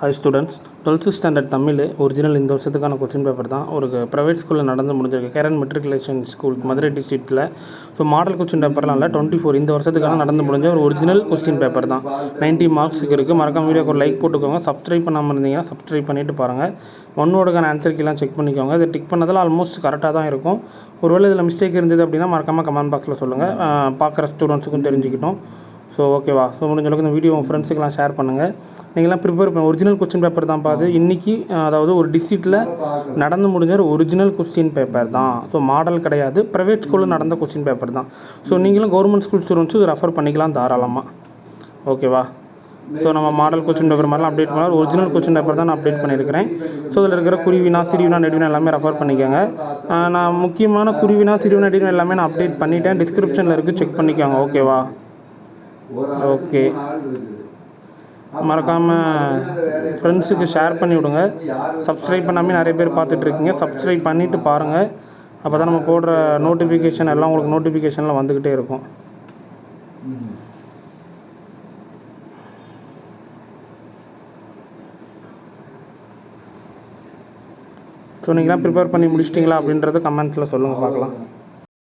Hi students twelfth standard Tamil original இந்த வருஷத்துக்கான question paper தான். ஒரு ப்ரைவேட் ஸ்கூலில் நடந்து முடிஞ்சிருக்கு. கேரன் மெட்ரிகுலேஷன் ஸ்கூல் மதுரை டிஸ்ட்ரிக்ட்டில் ஸோ மாடல் கொஸ்டின் பேப்பர்லாம் இல்லை. டுவெண்ட்டி ஃபோர் இந்த வருஷத்துக்கான நடந்து முடிஞ்ச ஒரு ஒரிஜினல் கொஸ்டின் பேப்பர் தான். 90 மார்க்ஸுக்கு இருக்குது மறக்காம வீடியோக்கு ஒரு லைக் போட்டுக்கோங்க. சப்ஸ்கிரைப் பண்ணாமல் இருந்தீங்கன்னா சப்ஸ்கிரைப் பண்ணிவிட்டு பாருங்கள் ஒன்னோடக்கான ஆன்சர்க்கெல்லாம் ஆன்சர் செக் பண்ணிக்கோங்க. இது டிக் பண்ணதில் ஆல்மோஸ்ட் கரெக்டாக தான் இருக்கும். ஒருவேளை இதில் மிஸ்டேக் இருந்தது அப்படின்னா மறக்காமல் கமெண்ட் பாக்ஸில் சொல்லுங்கள் பார்க்குற ஸ்டூடெண்ட்ஸுக்கும் தெரிஞ்சுக்கிட்டோம். ஸோ ஓகேவா ஸோ முடிஞ்ச அளவுக்கு இந்த வீடியோ உங்கள் ஃப்ரெண்ட்ஸுக்கெல்லாம் ஷேர் பண்ணுங்கள் நீங்களாம் ப்ரிப்பேர் பண்ண. ஒரிஜினல் கொஸ்டின் பேப்பர் தான் பார்த்து இன்றைக்கி அதாவது ஒரு டிஸ்ட்ரிக்டில் நடந்து முடிஞ்ச ஒரு ஒரிஜினல் கொஸ்டின் பேப்பர் தான். ஸோ மாடல் கிடையாது. ப்ரைவேட் ஸ்கூலில் நடந்த கொஸ்டின் பேப்பர் தான். ஸோ நீங்களும் கவர்மெண்ட் ஸ்கூல் ஸ்டூடெண்ட்ஸும் இது ரெஃபர் பண்ணிக்கலாம் தாராளமாக ஓகேவா ஸோ நம்ம மாடல் கொஸ்டின் பேப்பர் மாதிரிலாம் அப்டேட் பண்ணலாம். ஒரிஜினல் கொஸ்டின் பேப்பர் தான் நான் அப்டேட் பண்ணியிருக்கிறேன். ஸோ இதில் இருக்கிற குருவினா சிறுவினா நெடுவினா எல்லாமே ரெஃபர் பண்ணிக்கோங்க. நான் முக்கியமான குருவினா சிறுவினா நெடுவினா எல்லாமே நான் அப்டேட் பண்ணிட்டேன். டிஸ்கிரிப்ஷனில் இருக்குது செக் பண்ணிக்கோங்க. ஓகேவா ஓகே. மறக்காமல் ஃப்ரெண்ட்ஸுக்கு ஷேர் பண்ணி விடுங்க சப்ஸ்கிரைப் பண்ணாமல் நிறைய பேர் பார்த்துட்டு இருக்கீங்க சப்ஸ்கிரைப் பண்ணிவிட்டு பாருங்கள் அப்போ தான் நம்ம போடுற நோட்டிஃபிகேஷன் எல்லாம் உங்களுக்கு நோட்டிஃபிகேஷனில் வந்துக்கிட்டே இருக்கும். ஸோ நீங்களாம் ப்ரிப்பேர் பண்ணி முடிச்சிட்டிங்களா அப்படின்றத கமெண்ட்ஸில் சொல்லுங்கள் பார்க்கலாம்.